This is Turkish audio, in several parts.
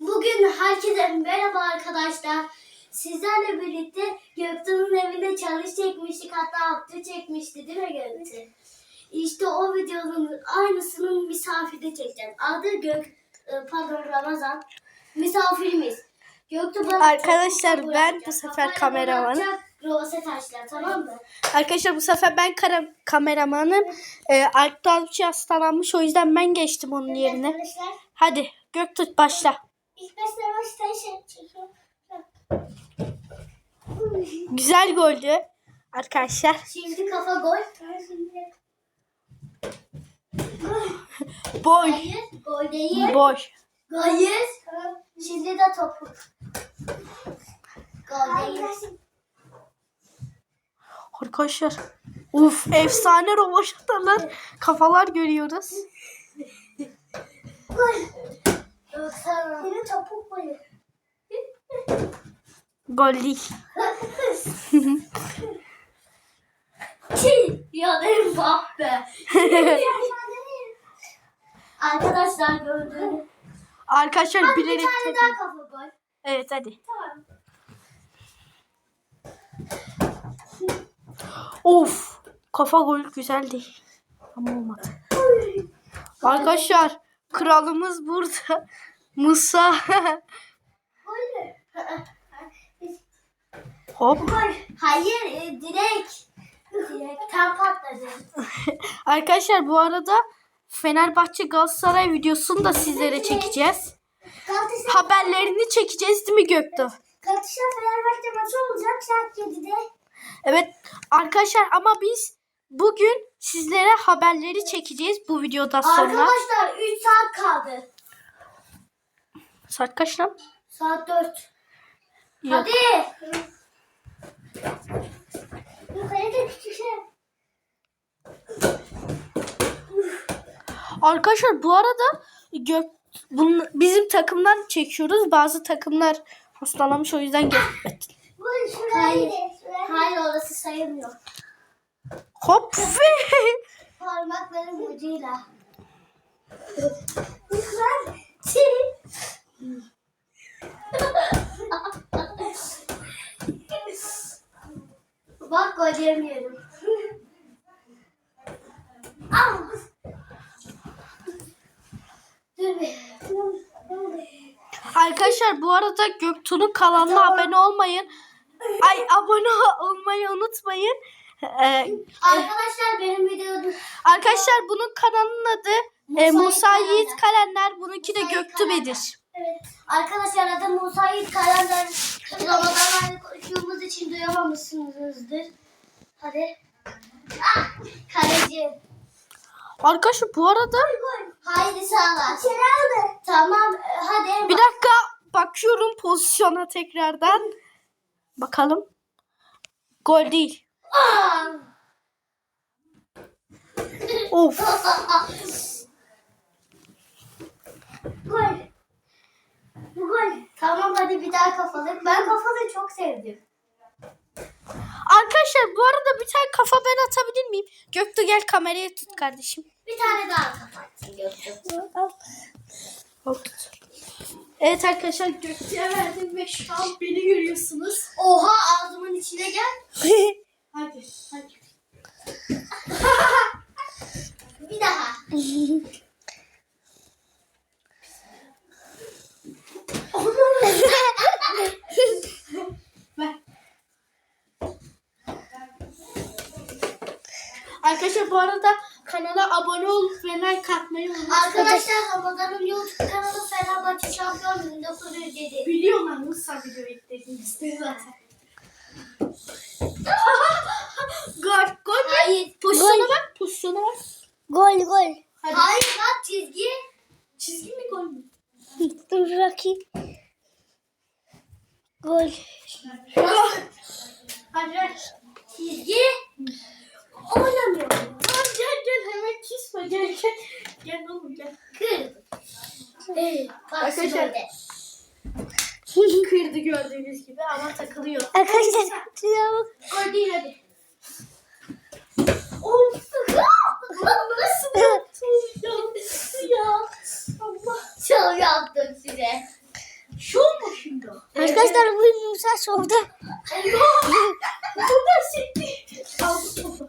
Bugün herkese merhaba arkadaşlar. Sizlerle birlikte Göktuğ'un evinde çalış çekmiştik. Hatta Abdü çekmişti değil mi Göktuğ? İşte o videonun aynısının misafiri çekeceğim. Adı Gök, e, pardon Ramazan. Misafirimiz. Göktuğ bana Arkadaşlar, ben bu sefer kameramanım. taşlar tamam mı? Arkadaşlar bu sefer ben kara- kameramanım. Ee, Alp Dalgıç hastalanmış o yüzden ben geçtim onun yerine. Arkadaşlar Hadi Göktürk başla. ilk başta başta şey çekiyorum. Güzel goldü arkadaşlar. Şimdi kafa gol. Boy. Hayır, gol değil. Boy. Hayır. Şimdi de topu. Gol değil. Arkadaşlar. Uf efsane roboşatalar. Kafalar görüyoruz. Gol. Yoksa yine topuk golü. Gol değil. Ya benim bak be. Arkadaşlar gördüğünüz. Arkadaşlar Bak bir bilerek. tane daha kafa gol. Evet hadi. Tamam. Of. Kafa gol güzel değil. Ama olmadı. Arkadaşlar kralımız burada. Musa. Hop. Hayır, e, direkt. Direkt tam patladı. Arkadaşlar bu arada Fenerbahçe Galatasaray videosunu da sizlere çekeceğiz. Galatasaray, Haberlerini çekeceğiz değil mi Göktuğ? Galatasaray Fenerbahçe maçı olacak saat 7'de. Evet arkadaşlar ama biz bugün sizlere haberleri çekeceğiz bu videodan sonra. Arkadaşlar 3 saat kaldı. Saat kaç lan? Saat 4. Yok. Hadi. Yukarıda küçük şey. Arkadaşlar bu arada Gök bunun, bizim takımdan çekiyoruz. Bazı takımlar hastalanmış o yüzden gel. Hayır. Hayır orası sayılmıyor. Hop. Parmakların ucuyla. Bak gol yemiyorum. Al. Dur bir. Arkadaşlar bu arada Göktuğ'un kanalına abone olmayın. Ay abone olmayı unutmayın. Ee, Arkadaşlar benim videoda arkadaşlar bunun kanalının adı e, Musa Yiğit Kalender. Bununki de Musa Yiğit Göktübe'dir. Evet. Arkadaşlar adı Musa Yiğit Kalender. Ramazan ayında konuştuğumuz için duyamamışsınızdır. Hadi. Ah, kaleci. Arkadaşlar bu arada Haydi sağlar. Tamam e, hadi. bir dakika bakıyorum pozisyona tekrardan. Bakalım. Gol değil. Of. Gol. Gol. Tamam hadi bir daha kafalı. Ben kafalı çok sevdim. Arkadaşlar bu arada bir tane kafa ben atabilir miyim? Göktuğ gel kamerayı tut kardeşim. Bir tane daha kapattım Gökçe. Al tut. Evet arkadaşlar Göktuğ'a verdim ve şu an beni görüyorsunuz. Oha ağzımın içine gel. Hadi hadi. Bir daha. Arkadaşlar bu arada kanala abone olup ve like atmayı unutmayın. Arkadaşlar Ramazan'ın YouTube kanalı Fenerbahçe Şampiyon 1907. Biliyorum ben Musa video beklediğinizde zaten. Gol, gol? Hayır. Pozisyona bak, pozisyona bak. Gol gol. Hadi. Hayır lan çizgi. Çizgi mi gol mü? Dur bakayım. Gol. Hadi. Çizgi. Oynamıyorum. Tamam gel gel hemen kisme gel gel. Gel oğlum gel. Kır. Evet. Arkadaşlar. Kırdı gördüğünüz gibi ama takılıyor. Arkadaşlar. Gol değil hadi. Nasıl? Ya, ya. Allah. Şov yaptım size. Şu mu şimdi? Arkadaşlar bu Musa şovda. Bu da şekli. Al bu topu.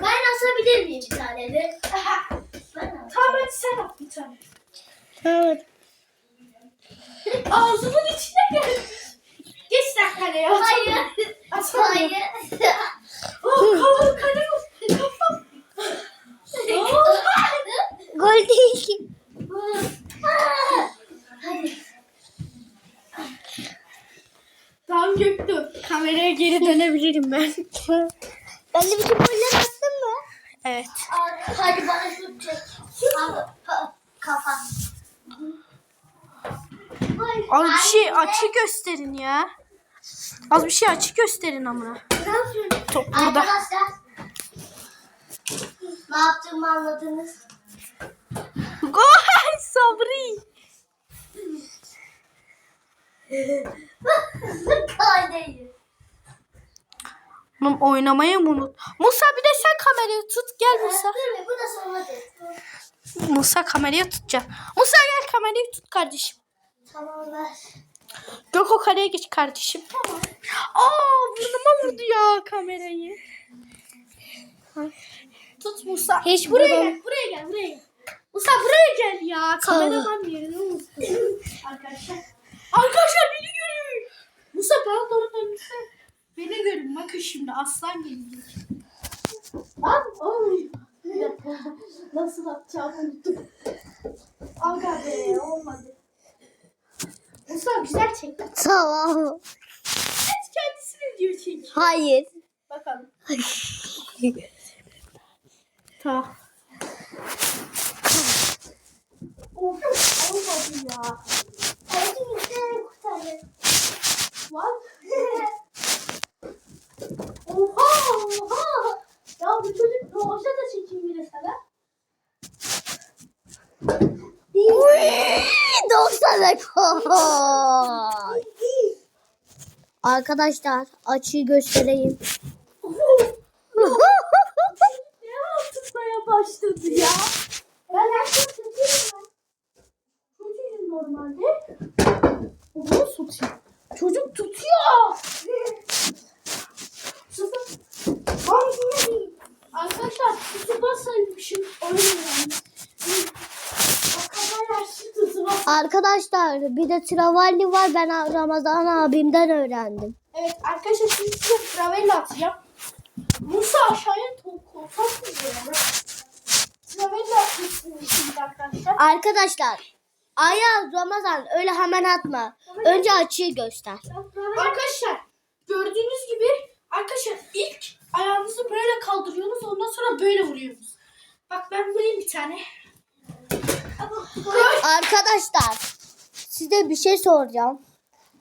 Ben asabilir miyim bir tane de? Ben Tamam hadi sen at bir tane. Evet. Ağzımın içine gelmiş. Geç sen kaleye at. Hayır. Atsana. Hayır. Oh, kafam kale mi? Kafam. Oh. Gol değil ki. Hadi. Tamam Göktuğ. Kameraya geri dönebilirim ben. De bütün goller attım mı? Evet. Hadi bana şut çek. Al, pa- Kafa. Az bir şey açı gösterin ya. Az bir şey açı gösterin amına. Top burada. Arkadaşlar. Ne yaptığımı anladınız. Gol Sabri. Kaldayım. Oğlum oynamayı mı unut? Musa bir de sen kamerayı tut. Gel Musa. Musa kamerayı tutacak. Musa gel kamerayı tut kardeşim. Tamam ver. Göko kaleye geç kardeşim. Aa burnuma vurdu ya kamerayı. Tut Musa. Hiç buraya buradan- gel, buraya gel, buraya gel. Musa buraya gel ya. Kameraman yerini unuttum. Arkadaşlar. Arkadaşlar beni görün. Musa bana doğru dönmüşse. Beni görün. Bakın şimdi aslan gelecek. Lan dakika. Nasıl atacağımı unuttum. Aga be olmadı. Musa güzel çek. Tamam. Hiç kendisini diyor çek. Hayır. Bakalım. Tamam. Of olmadı ya. Hadi müşteri kurtarın. Lan. oha oha. Ya bu çocuk roşa da çekeyim bir de sana. 90 gol. Arkadaşlar açıyı göstereyim. ne yaptırmaya başladı ya? Ben şeyi tutuyorum. Çocuğum normalde. O bunu tutuyor. Çocuk tutuyor. Arkadaşlar tutu basaymışım. Öyle yani. Arkadaşlar şu tutu bas. Arkadaşlar bir de travalli var ben Ramazan abimden öğrendim. Evet arkadaşlar şimdi size travella atacağım. Musa aşağıya top atmıyor. Travella atmışsın şimdi arkadaşlar. Arkadaşlar Ayaz Ramazan öyle hemen atma. Önce açıyı göster. Arkadaşlar gördüğünüz gibi arkadaşlar ilk ayağınızı böyle kaldırıyorsunuz ondan sonra böyle vuruyorsunuz. Bak ben vurayım bir tane. Arkadaşlar size bir şey soracağım.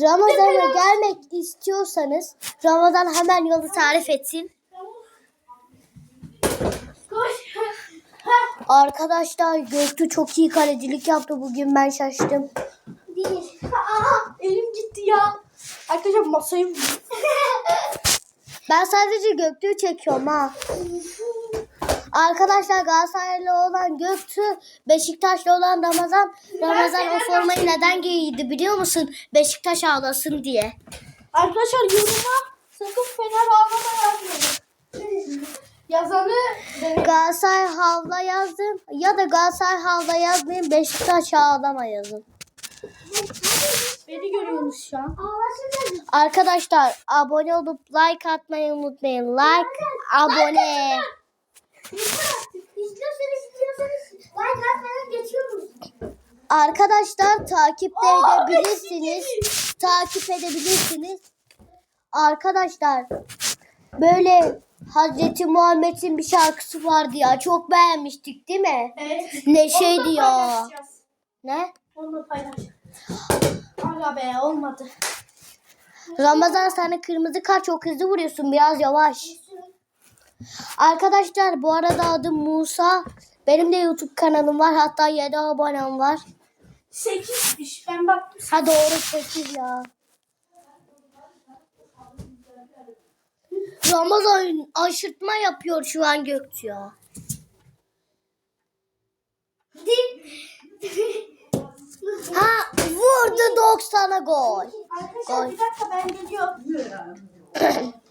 Ramazan'a gelmek istiyorsanız Ramazan hemen yolu tarif etsin. Arkadaşlar Göktuğ çok iyi kalecilik yaptı bugün ben şaştım. Değil. Aa, elim gitti ya. Arkadaşlar masayı. Ben sadece Göktuğ'u çekiyorum ha. Arkadaşlar Galatasaraylı olan Göktuğ, Beşiktaşlı olan Ramazan. Ramazan o formayı neden giydi biliyor musun? Beşiktaş ağlasın diye. Arkadaşlar yoruma sakın Fener ağlama yazmayın. Yazanı. Galatasaray havla yazdım ya da Galatasaray havla yazmayın Beşiktaş ağlama yazın. Beni görüyorsunuz şu an. Arkadaşlar abone olup like atmayı unutmayın. Like, abone. Arkadaşlar takip de edebilirsiniz. Takip edebilirsiniz. Arkadaşlar böyle Hazreti Muhammed'in bir şarkısı vardı ya. Çok beğenmiştik değil mi? Evet. Neşeydi Onunla ya. Ne? Onunla paylaşacağız. Aga be olmadı. Ramazan sana kırmızı kart çok hızlı vuruyorsun. Biraz yavaş. Arkadaşlar bu arada adım Musa. Benim de YouTube kanalım var. Hatta 7 abonem var. Sekizmiş. Ben baktım. Ha doğru 8 ya. Ramazan aşırtma yapıyor şu an Gökçe ya. Ha vurdu 90'a gol. Arkadaşlar Gol. bir dakika ben geliyorum.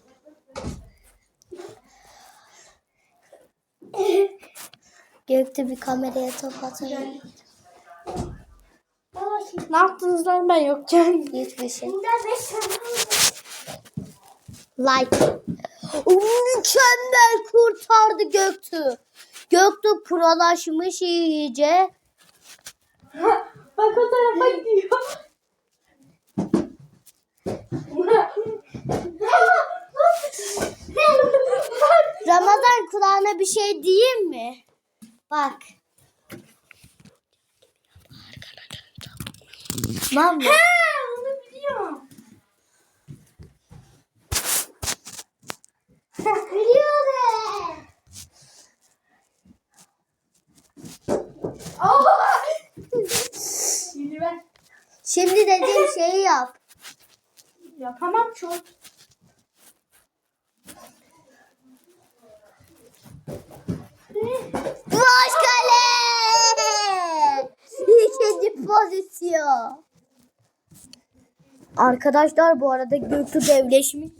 Gökte bir kameraya top atalım. Ne yaptınız lan ben yokken? Hiçbir şey. Like. Mükemmel kurtardı Göktü. Göktü prolaşmış iyice. Bak o tarafa gidiyor. Ramazan kulağına bir şey diyeyim mi? Bak. Mı? He onu biliyorum. Biliyorum. Aa! Şimdi ben Şimdi dediğim şeyi yap. yapamam çok. Pozisyon. Arkadaşlar bu arada Göktü devleşmiş.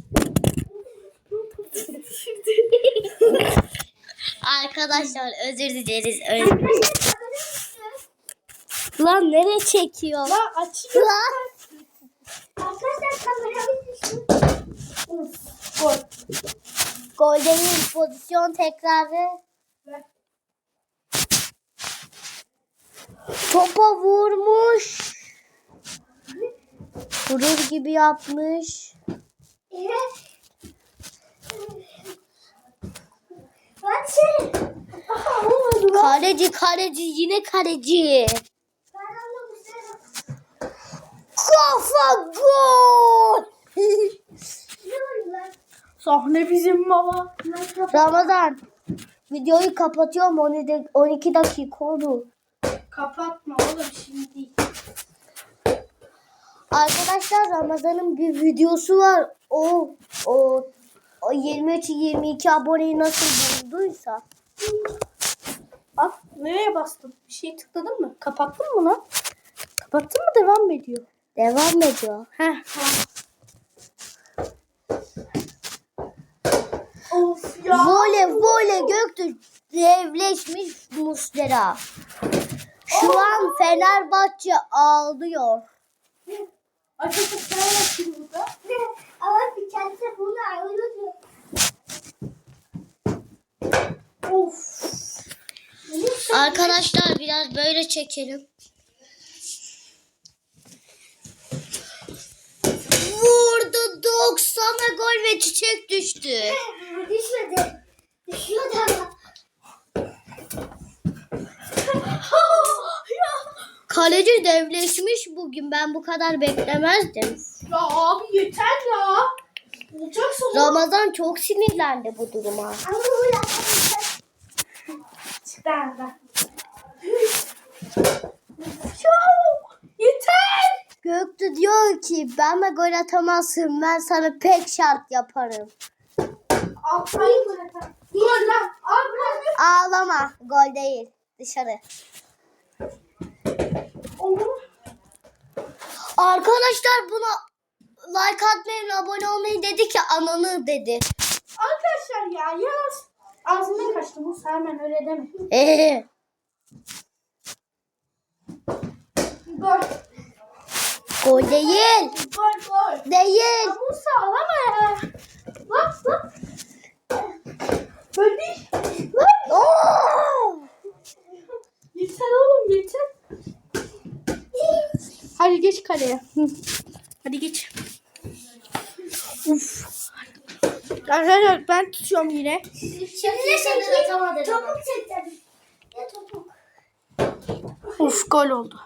Arkadaşlar özür dileriz. Özür Lan nereye çekiyor? La açıyor. Lan. Arkadaşlar kameramı düştü. Gol. Gol değil pozisyon tekrarı. Topa vurmuş. Vurur gibi yapmış. Kaleci kaleci yine kaleci. Kafa gol. Sahne bizim baba. Ramazan videoyu kapatıyorum 12 12 dakika oldu. Kapatma oğlum şimdi. Arkadaşlar Ramazan'ın bir videosu var. O o o 23 22 aboneyi nasıl bulduysa. Al nereye bastın? Bir şey tıkladın mı? Kapattın mı lan? Kapattın mı devam mı ediyor? Devam ediyor. Heh. Of ya. Vole vole Göktürk devleşmiş Muslera. Şu an Fenerbahçe ağlıyor. Sen yapayım burada. Ama bir kendisi bunu ayrılıyor. Of. Arkadaşlar biraz böyle çekelim. Vurdu 90'a gol ve çiçek düştü. Düşmedi. Düşüyordu ama. Kaleci devleşmiş bugün. Ben bu kadar beklemezdim. Ya abi yeter ya. Olacak sonra. Ramazan çok sinirlendi bu duruma. Ben ben. Yeter. Göktü diyor ki ben de gol atamazsın. Ben sana pek şart yaparım. Lan. Ağlama. Gol değil. Dışarı. Arkadaşlar buna like atmayın, abone olmayı dedi ki ananı dedi. Arkadaşlar ya yaz. Ağzından kaçtı bu hemen öyle deme. Ee, Gol. gol değil. Gol gol. Değil. Ya Musa alama ya. Lan lan. Böyle değil. Lan. Oo! Yeter oğlum yeter. Hadi geç kaleye. Hadi geç. Uf. Arkadaşlar ben tutuyorum yine. Şey atamadı. Topuk çektim. Ya topuk. Uf gol oldu.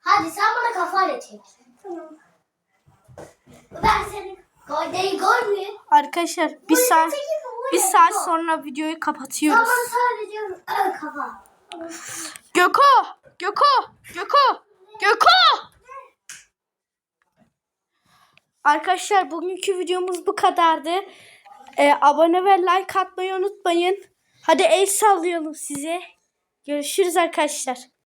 Hadi sen bana kafayla çek. Tamam. Ben senin gol değil gol mü? Arkadaşlar bir saat bir saat sonra videoyu kapatıyoruz. Tamam sadece kafa. Göko! Göko! Göko! Göko! Arkadaşlar bugünkü videomuz bu kadardı. Ee, abone ve like atmayı unutmayın. Hadi el sallayalım size. Görüşürüz arkadaşlar.